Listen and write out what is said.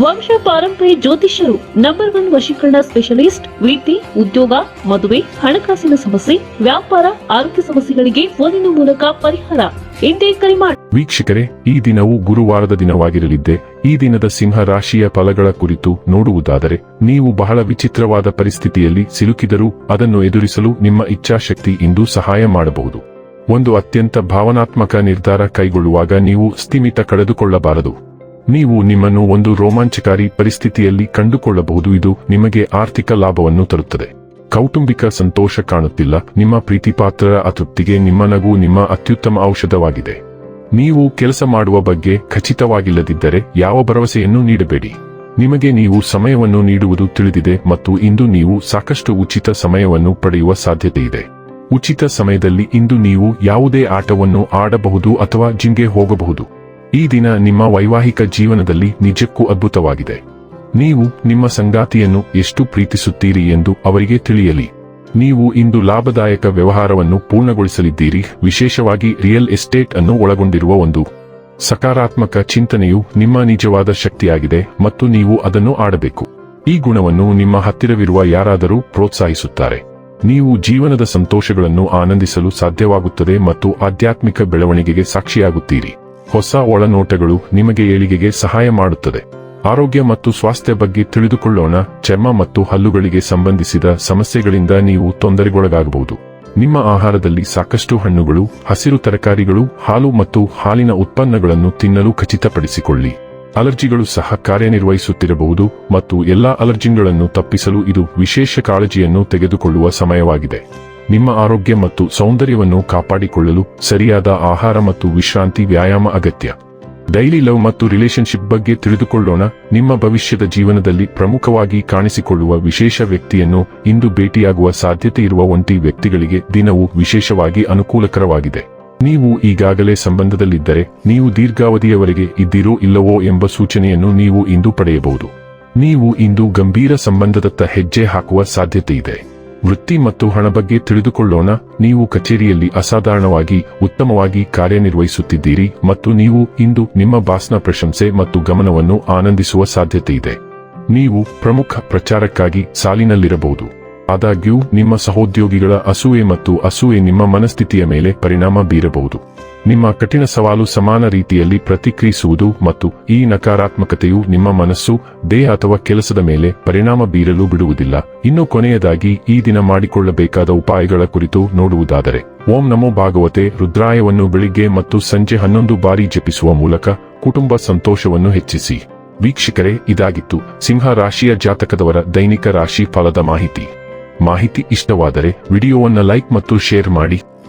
ವಂಶ ಪಾರಂಪರ್ಯ ಜ್ಯೋತಿಷ್ಯರು ನಂಬರ್ ಒನ್ ವಶೀಕರಣ ಸ್ಪೆಷಲಿಸ್ಟ್ ವೃತ್ತಿ ಉದ್ಯೋಗ, ಮದುವೆ, ಹಣಕಾಸಿನ ಸಮಸ್ಯೆ, ವ್ಯಾಪಾರ, ಆರೋಗ್ಯ ಸಮಸ್ಯೆಗಳಿಗೆ ಫೋನಿನ ಮೂಲಕ ಪರಿಹಾರ. ಇಂದೇ ಕರೆ ಮಾಡಿ ವೀಕ್ಷಕರೇ, ಈ ದಿನವು ಗುರುವಾರದ ದಿನವಾಗಿರಲಿದ್ದೆ. ಈ ದಿನದ ಸಿಂಹ ರಾಶಿಯ ಫಲಗಳ ಕುರಿತು ನೋಡುವುದಾದರೆ, ನೀವು ಬಹಳ ವಿಚಿತ್ರವಾದ ಪರಿಸ್ಥಿತಿಯಲ್ಲಿ ಸಿಲುಕಿದರೂ ಅದನ್ನು ಎದುರಿಸಲು ನಿಮ್ಮ ಇಚ್ಛಾಶಕ್ತಿ ಇಂದು ಸಹಾಯ ಮಾಡಬಹುದು. ಒಂದು ಅತ್ಯಂತ ಭಾವನಾತ್ಮಕ ನಿರ್ಧಾರ ಕೈಗೊಳ್ಳುವಾಗ ನೀವು ಸ್ಥಿಮಿತ ಕಳೆದುಕೊಳ್ಳಬಾರದು. ನೀವು ನಿಮ್ಮನ್ನು ಒಂದು ರೋಮಾಂಚಕಾರಿ ಪರಿಸ್ಥಿತಿಯಲ್ಲಿ ಕಂಡುಕೊಳ್ಳಬಹುದು. ಇದು ನಿಮಗೆ ಆರ್ಥಿಕ ಲಾಭವನ್ನು ತರುತ್ತದೆ. ಕೌಟುಂಬಿಕ ಸಂತೋಷ ಕಾಣುತ್ತಿಲ್ಲ. ನಿಮ್ಮ ಪ್ರೀತಿಪಾತ್ರರ ಅತೃಪ್ತಿಗೆ ನಿಮ್ಮ ನಗು ನಿಮ್ಮ ಅತ್ಯುತ್ತಮ ಔಷಧವಾಗಿದೆ. ನೀವು ಕೆಲಸ ಮಾಡುವ ಬಗ್ಗೆ ಖಚಿತವಾಗಿಲ್ಲದಿದ್ದರೆ ಯಾವ ಭರವಸೆಯನ್ನು ನೀಡಬೇಡಿ. ನಿಮಗೆ ನೀವು ಸಮಯವನ್ನು ನೀಡುವುದು ತಿಳಿದಿದೆ ಮತ್ತು ಇಂದು ನೀವು ಸಾಕಷ್ಟು ಉಚಿತ ಸಮಯವನ್ನು ಪಡೆಯುವ ಸಾಧ್ಯತೆ ಇದೆ ಉಚಿತ ಸಮಯದಲ್ಲಿ ಇಂದು ನೀವು ಯಾವುದೇ ಆಟವನ್ನು ಆಡಬಹುದು ಅಥವಾ ಜಿಂಗೆ ಹೋಗಬಹುದು. ಈ ದಿನ ನಿಮ್ಮ ವೈವಾಹಿಕ ಜೀವನದಲ್ಲಿ ನಿಜಕ್ಕೂ ಅದ್ಭುತವಾಗಿದೆ. ನೀವು ನಿಮ್ಮ ಸಂಗಾತಿಯನ್ನು ಎಷ್ಟು ಪ್ರೀತಿಸುತ್ತೀರಿ ಎಂದು ಅವರಿಗೆ ತಿಳಿಯಲಿ. ನೀವು ಇಂದು ಲಾಭದಾಯಕ ವ್ಯವಹಾರವನ್ನು ಪೂರ್ಣಗೊಳಿಸಲಿದ್ದೀರಿ. ವಿಶೇಷವಾಗಿ ರಿಯಲ್ ಎಸ್ಟೇಟ್ ಅನ್ನು ಒಳಗೊಂಡಿರುವ ಒಂದು ಸಕಾರಾತ್ಮಕ ಚಿಂತನೆಯು ನಿಮ್ಮ ನಿಜವಾದ ಶಕ್ತಿಯಾಗಿದೆ ಮತ್ತು ನೀವು ಅದನ್ನು ಆಡಬೇಕು. ಈ ಗುಣವನ್ನು ನಿಮ್ಮ ಹತ್ತಿರವಿರುವ ಯಾರಾದರೂ ಪ್ರೋತ್ಸಾಹಿಸುತ್ತಾರೆ. ನೀವು ಜೀವನದ ಸಂತೋಷಗಳನ್ನು ಆನಂದಿಸಲು ಸಾಧ್ಯವಾಗುತ್ತದೆ ಮತ್ತು ಆಧ್ಯಾತ್ಮಿಕ ಬೆಳವಣಿಗೆಗೆ ಸಾಕ್ಷಿಯಾಗುತ್ತೀರಿ. ಹೊಸ ಒಳನೋಟಗಳು ನಿಮಗೆ ಏಳಿಗೆಗೆ ಸಹಾಯ ಮಾಡುತ್ತದೆ. ಆರೋಗ್ಯ ಮತ್ತು ಸ್ವಾಸ್ಥ್ಯ ಬಗ್ಗೆ ತಿಳಿದುಕೊಳ್ಳೋಣ. ಚರ್ಮ ಮತ್ತು ಹಲ್ಲುಗಳಿಗೆ ಸಂಬಂಧಿಸಿದ ಸಮಸ್ಯೆಗಳಿಂದ ನೀವು ತೊಂದರೆಗೊಳಗಾಗಬಹುದು. ನಿಮ್ಮ ಆಹಾರದಲ್ಲಿ ಸಾಕಷ್ಟು ಹಣ್ಣುಗಳು, ಹಸಿರು ತರಕಾರಿಗಳು, ಹಾಲು ಮತ್ತು ಹಾಲಿನ ಉತ್ಪನ್ನಗಳನ್ನು ತಿನ್ನಲು ಖಚಿತಪಡಿಸಿಕೊಳ್ಳಿ. ಅಲರ್ಜಿಗಳು ಸಹ ಕಾರ್ಯನಿರ್ವಹಿಸುತ್ತಿರಬಹುದು ಮತ್ತು ಎಲ್ಲಾ ಅಲರ್ಜಿಗಳನ್ನು ತಪ್ಪಿಸಲು ಇದು ವಿಶೇಷ ಕಾಳಜಿಯನ್ನು ತೆಗೆದುಕೊಳ್ಳುವ ಸಮಯವಾಗಿದೆ. ನಿಮ್ಮ ಆರೋಗ್ಯ ಮತ್ತು ಸೌಂದರ್ಯವನ್ನು ಕಾಪಾಡಿಕೊಳ್ಳಲು ಸರಿಯಾದ ಆಹಾರ ಮತ್ತು ವಿಶ್ರಾಂತಿ ವ್ಯಾಯಾಮ ಅಗತ್ಯ. ಡೈಲಿ ಲವ್ ಮತ್ತು ರಿಲೇಶನ್ಶಿಪ್ ಬಗ್ಗೆ ತಿಳಿದುಕೊಳ್ಳೋಣ. ನಿಮ್ಮ ಭವಿಷ್ಯದ ಜೀವನದಲ್ಲಿ ಪ್ರಮುಖವಾಗಿ ಕಾಣಿಸಿಕೊಳ್ಳುವ ವಿಶೇಷ ವ್ಯಕ್ತಿಯನ್ನು ಇಂದು ಭೇಟಿಯಾಗುವ ಸಾಧ್ಯತೆ ಇರುವ ಒಂಟಿ ವ್ಯಕ್ತಿಗಳಿಗೆ ದಿನವು ವಿಶೇಷವಾಗಿ ಅನುಕೂಲಕರವಾಗಿದೆ. ನೀವು ಈಗಾಗಲೇ ಸಂಬಂಧದಲ್ಲಿದ್ದರೆ ನೀವು ದೀರ್ಘಾವಧಿಯವರೆಗೆ ಇದ್ದೀರೋ ಇಲ್ಲವೋ ಎಂಬ ಸೂಚನೆಯನ್ನು ನೀವು ಇಂದು ಪಡೆಯಬಹುದು. ನೀವು ಇಂದು ಗಂಭೀರ ಸಂಬಂಧದತ್ತ ಹೆಜ್ಜೆ ಹಾಕುವ ಸಾಧ್ಯತೆ ಇದೆ. ವೃತ್ತಿ ಮತ್ತು ಹಣ ಬಗ್ಗೆ ತಿಳಿದುಕೊಳ್ಳೋಣ. ನೀವು ಕಚೇರಿಯಲ್ಲಿ ಅಸಾಧಾರಣವಾಗಿ, ಉತ್ತಮವಾಗಿ ಕಾರ್ಯನಿರ್ವಹಿಸುತ್ತಿದ್ದೀರಿ ಮತ್ತು ನೀವು ಇಂದು ನಿಮ್ಮ ಬಾಸ್ನ ಪ್ರಶಂಸೆ ಮತ್ತು ಗಮನವನ್ನು ಆನಂದಿಸುವ ಸಾಧ್ಯತೆ ಇದೆ. ನೀವು ಪ್ರಮುಖ ಪ್ರಚಾರಕ್ಕಾಗಿ ಸಾಲಿನಲ್ಲಿರಬಹುದು. ಆದಾಗ್ಯೂ, ನಿಮ್ಮ ಸಹೋದ್ಯೋಗಿಗಳ ಅಸೂಯೆ ಮತ್ತು ಅಸೂಯೆ ನಿಮ್ಮ ಮನಸ್ಥಿತಿಯ ಮೇಲೆ ಪರಿಣಾಮ ಬೀರಬಹುದು. ನಿಮ್ಮ ಕಠಿಣ ಸವಾಲು ಸಮಾನ ರೀತಿಯಲ್ಲಿ ಪ್ರತಿಕ್ರಿಯಿಸುವುದು ಮತ್ತು ಈ ನಕಾರಾತ್ಮಕತೆಯು ನಿಮ್ಮ ಮನಸ್ಸು, ದೇಹ ಅಥವಾ ಕೆಲಸದ ಮೇಲೆ ಪರಿಣಾಮ ಬೀರಲು ಬಿಡುವುದಿಲ್ಲ. ಇನ್ನು ಕೊನೆಯದಾಗಿ, ಈ ದಿನ ಮಾಡಿಕೊಳ್ಳಬೇಕಾದ ಉಪಾಯಗಳ ಕುರಿತು ನೋಡುವುದಾದರೆ, ಓಂ ನಮೋ ಭಾಗವತೆ ರುದ್ರಾಯವನ್ನು ಬೆಳಿಗ್ಗೆ ಮತ್ತು ಸಂಜೆ ಹನ್ನೊಂದು ಬಾರಿ ಜಪಿಸುವ ಮೂಲಕ ಕುಟುಂಬ ಸಂತೋಷವನ್ನು ಹೆಚ್ಚಿಸಿ. ವೀಕ್ಷಕರೇ, ಇದಾಗಿತ್ತು ಸಿಂಹ ರಾಶಿಯ ಜಾತಕದವರ ದೈನಿಕ ರಾಶಿ ಫಲದ ಮಾಹಿತಿ. ಮಾಹಿತಿ ಇಷ್ಟವಾದರೆ ವಿಡಿಯೋವನ್ನು ಲೈಕ್ ಮತ್ತು ಶೇರ್ ಮಾಡಿ.